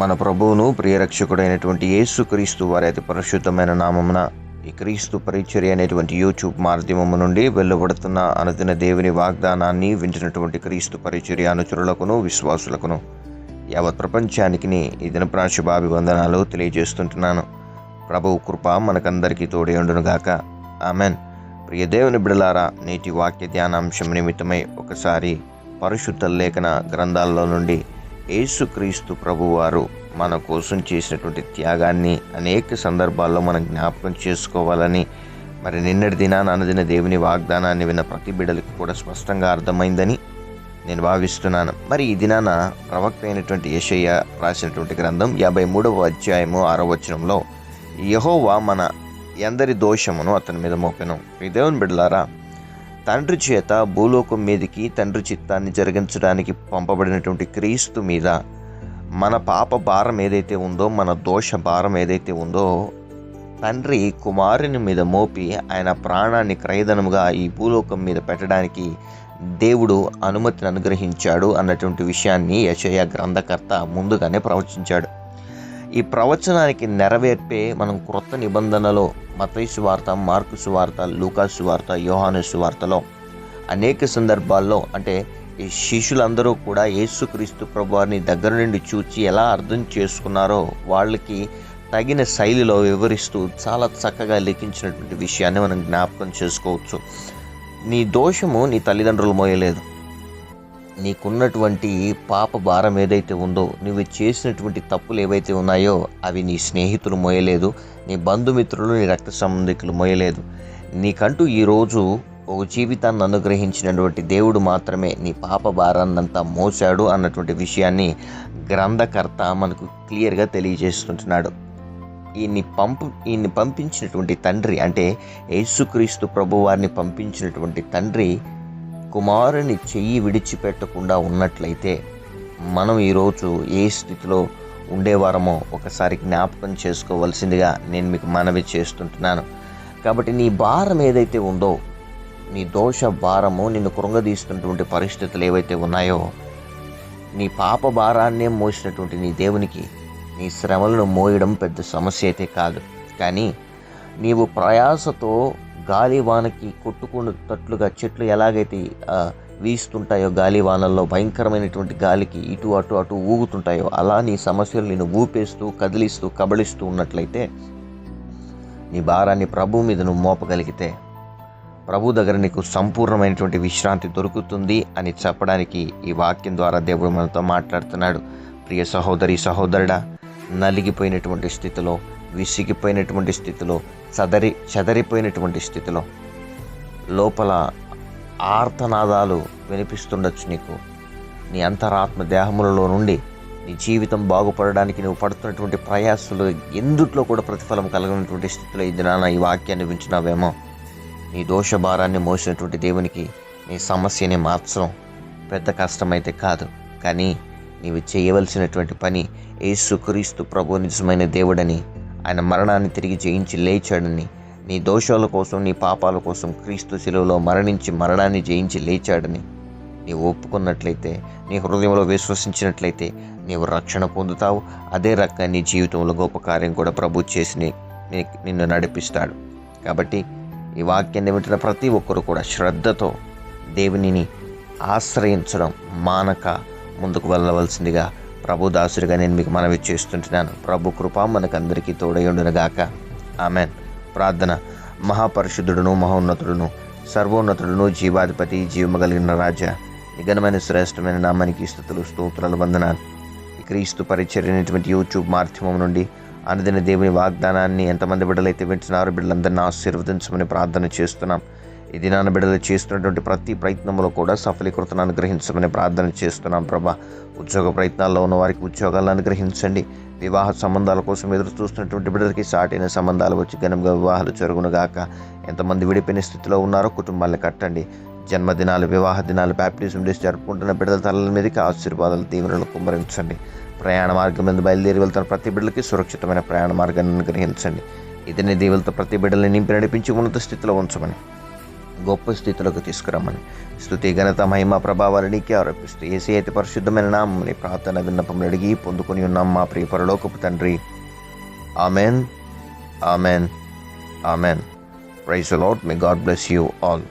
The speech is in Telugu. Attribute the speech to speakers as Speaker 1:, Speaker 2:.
Speaker 1: మన ప్రభువును ప్రియరక్షకుడైనటువంటి యేసుక్రీస్తు వారి అతి పరిశుద్ధమైన నామమున ఈ క్రీస్తు పరిచర్య అనేటువంటి యూట్యూబ్ మాధ్యమము నుండి వెళ్ళబడుతున్న అనుదిన దేవుని వాగ్దానాన్ని వింటున్నటువంటి క్రీస్తు పరిచర్య అనుచరులకును విశ్వాసులకును యావత్ ప్రపంచానికి ఈ దినప్రాశుభాభివందనాలు తెలియజేస్తుంటున్నాను. ప్రభువు కృప మనకందరికీ తోడే ఉండునుగాక. ఆమెన్. ప్రియ దేవుని బిడలారా నేటి వాక్య ధ్యానాంశం నిమిత్తమై ఒకసారి పరిశుద్ధ లేఖన గ్రంథాల్లో నుండి యేసుక్రీస్తు ప్రభువారు మన కోసం చేసినటువంటి త్యాగాన్ని అనేక సందర్భాల్లో మనం జ్ఞాపకం చేసుకోవాలని మరి నిన్నటి దినాన అనదిన దేవుని వాగ్దానాన్ని విన్న ప్రతి బిడ్డలకు కూడా స్పష్టంగా అర్థమైందని నేను భావిస్తున్నాను. మరి ఈ దినాన ప్రవక్త అయినటువంటి యశయ్య రాసినటువంటి గ్రంథం యాభై మూడవ అధ్యాయము ఆరో వచనంలో యహోవా మన ఎందరి దోషమును అతని మీద మోపెను. ఈ దేవుని బిడ్డలారా తండ్రి చేత భూలోకం మీదకి తండ్రి చిత్తాన్ని జరిగించడానికి పంపబడినటువంటి క్రీస్తు మీద మన పాప భారం ఏదైతే ఉందో మన దోష భారం ఏదైతే ఉందో తండ్రి కుమారుని మీద మోపి ఆయన ప్రాణాన్ని క్రయధనముగా ఈ భూలోకం మీద పెట్టడానికి దేవుడు అనుమతిని అనుగ్రహించాడు అన్నటువంటి విషయాన్ని యశయ గ్రంథకర్త ముందుగానే ప్రవచించాడు. ఈ ప్రవచనానికి నెరవేర్పే మనం క్రొత్త నిబంధనలో మతైసు వార్త మార్కు సువార్త లూకాసు వార్త యోహాను సువార్తలో అనేక సందర్భాల్లో అంటే ఈ శిష్యులందరూ కూడా యేసుక్రీస్తు ప్రభువారిని దగ్గర నుండి చూచి ఎలా అర్థం చేసుకున్నారో వాళ్ళకి తగిన శైలిలో వివరిస్తూ చాలా చక్కగా లిఖించినటువంటి విషయాన్ని మనం జ్ఞాపకం చేసుకోవచ్చు. నీ దోషము నీ తల్లిదండ్రులు మోయలేదు. నీకున్నటువంటి పాప భారం ఏదైతే ఉందో నువ్వు చేసినటువంటి తప్పులు ఏవైతే ఉన్నాయో అవి నీ స్నేహితులు మోయలేదు నీ బంధుమిత్రులు నీ రక్త సంబంధికులు మోయలేదు. నీకంటూ ఈరోజు ఒక జీవితాన్ని అనుగ్రహించినటువంటి దేవుడు మాత్రమే నీ పాప భారాన్నంతా మోసాడు అన్నటువంటి విషయాన్ని గ్రంథకర్త మనకు క్లియర్గా తెలియజేస్తుంటున్నాడు ఈయన్ని పంపు ఈయన్ని పంపించినటువంటి తండ్రి అంటే యేసుక్రీస్తు ప్రభు వారిని పంపించినటువంటి తండ్రి కుమారుని చెయ్యి విడిచిపెట్టకుండా ఉన్నట్లయితే మనం ఈరోజు ఏ స్థితిలో ఉండేవారమో ఒకసారి జ్ఞాపకం చేసుకోవాల్సిందిగా నేను మీకు మనవి చేస్తుంటున్నాను. కాబట్టి నీ భారం ఏదైతే ఉందో నీ దోష భారము నిన్ను కృంగదీస్తున్నటువంటి పరిస్థితులు ఏవైతే ఉన్నాయో నీ పాప భారాన్నే మోసినటువంటి నీ దేవునికి నీ శ్రమలను మోయడం పెద్ద సమస్య అయితే కాదు. కానీ నీవు ప్రయాసతో గాలి వానకి కొట్టుకున్నట్లుగా చెట్లు ఎలాగైతే వీస్తుంటాయో గాలి వానల్లో భయంకరమైనటువంటి గాలికి ఇటు అటు అటు ఊగుతుంటాయో అలా నీ సమస్యలు నేను ఊపేస్తూ కదిలిస్తూ కబళిస్తూ ఉన్నట్లయితే నీ భారాన్ని ప్రభు మీద నువ్వు మోపగలిగితే ప్రభు దగ్గర నీకు సంపూర్ణమైనటువంటి విశ్రాంతి దొరుకుతుంది అని చెప్పడానికి ఈ వాక్యం ద్వారా దేవుడు మనతో మాట్లాడుతున్నాడు. ప్రియ సహోదరి సహోదరుడా నలిగిపోయినటువంటి స్థితిలో విసిగిపోయినటువంటి స్థితిలో చదరి చెదరిపోయినటువంటి స్థితిలో లోపల ఆర్తనాదాలు వినిపిస్తుండొచ్చు నీకు. నీ అంతరాత్మ దేహములలో నుండి నీ జీవితం బాగుపడడానికి నువ్వు పడుతున్నటువంటి ప్రయాసాలు ఎందుట్లో కూడా ప్రతిఫలం కలిగినటువంటి స్థితిలో ఈ దినాన ఈ వాక్యాన్ని వింటున్నావేమో. నీ దోష భారాన్ని మోసినటువంటి దేవునికి నీ సమస్యని మార్చడం పెద్ద కష్టమైతే కాదు. కానీ నీవు చేయవలసినటువంటి పని యేసుక్రీస్తు ప్రభు నిజమైన దేవుడని ఆయన మరణాన్ని తిరిగి జయించి లేచాడని నీ దోషాల కోసం నీ పాపాల కోసం క్రీస్తు శిలువలో మరణించి మరణాన్ని జయించి లేచాడని నీవు ఒప్పుకున్నట్లయితే నీ హృదయంలో విశ్వసించినట్లయితే నీవు రక్షణ పొందుతావు. అదే రకంగా నీ జీవితంలో గొప్ప కార్యం కూడా ప్రభు చేసి నీ- నిన్ను నడిపిస్తాడు. కాబట్టి ఈ వాక్యాన్ని వింటున్న ప్రతి ఒక్కరు కూడా శ్రద్ధతో దేవునిని ఆశ్రయించడం మానక ముందుకు వెళ్ళవలసిందిగా ప్రభు దాసుడిగా నేను మీకు మనవి చేస్తుంటున్నాను. ప్రభు కృప మనకందరికీ తోడయుండునుగాక. ఆమెన్. ప్రార్థన. మహాపరిశుద్ధుడును మహోన్నతుడును సర్వోన్నతుడును జీవాధిపతి జీవము కలిగిన రాజా నిఘనమైన శ్రేష్టమైన నామానికి స్థుతులు స్తోత్రాలు వందనాలు. క్రీస్తు పరిచర్యనటువంటి యూట్యూబ్ మాధ్యమం నుండి అనుదిన దేవుని వాగ్దానాన్ని ఎంతమంది బిడ్డలైతే వింటున్నారో బిడ్డలందరినీ ఆశీర్వదించమని ప్రార్థన చేస్తున్నాం. ఈ దినాన బిడ్డలు చేస్తున్నటువంటి ప్రతి ప్రయత్నంలో కూడా సఫలీకృతను అనుగ్రహించమని ప్రార్థన చేస్తున్నాం ప్రభా. ఉద్యోగ ప్రయత్నాల్లో ఉన్న వారికి ఉద్యోగాలను అనుగ్రహించండి. వివాహ సంబంధాల కోసం ఎదురు చూస్తున్నటువంటి బిడ్డలకి సాటైన సంబంధాలు వచ్చి ఘనంగా వివాహాలు జరుగునుగాక ఎంతమంది విడిపోయిన స్థితిలో ఉన్నారో కుటుంబాలను కట్టండి. జన్మదినాలు వివాహ దినాలు బ్యాప్టిజం డేస్ జరుపుకుంటున్న బిడ్డల తలల మీదకి ఆశీర్వాదాలు దీవెనలు కుమ్మరించండి. ప్రయాణ మార్గం మీద బయలుదేరి వెళ్తున్న ప్రతి బిడ్డలకి సురక్షితమైన ప్రయాణ మార్గాన్ని అనుగ్రహించండి. ఇతని దీవులతో ప్రతి బిడ్డల్ని నింపి నడిపించి ఉన్నత స్థితిలో ఉంచమని గొప్ప స్థితిలోకి తీసుకురమ్మని. స్థుతి ఘనత మహిమ ప్రభావాలు నీకే ఆరోపిస్తూ ఏసీ అయితే పరిశుద్ధమైన నామని ప్రార్థన విన్నపం అడిగి పొందుకొని ఉన్నాం మా ప్రియ పరలోకపు తండ్రి. Amen. Amen. Amen. Praise Lord may God bless you all.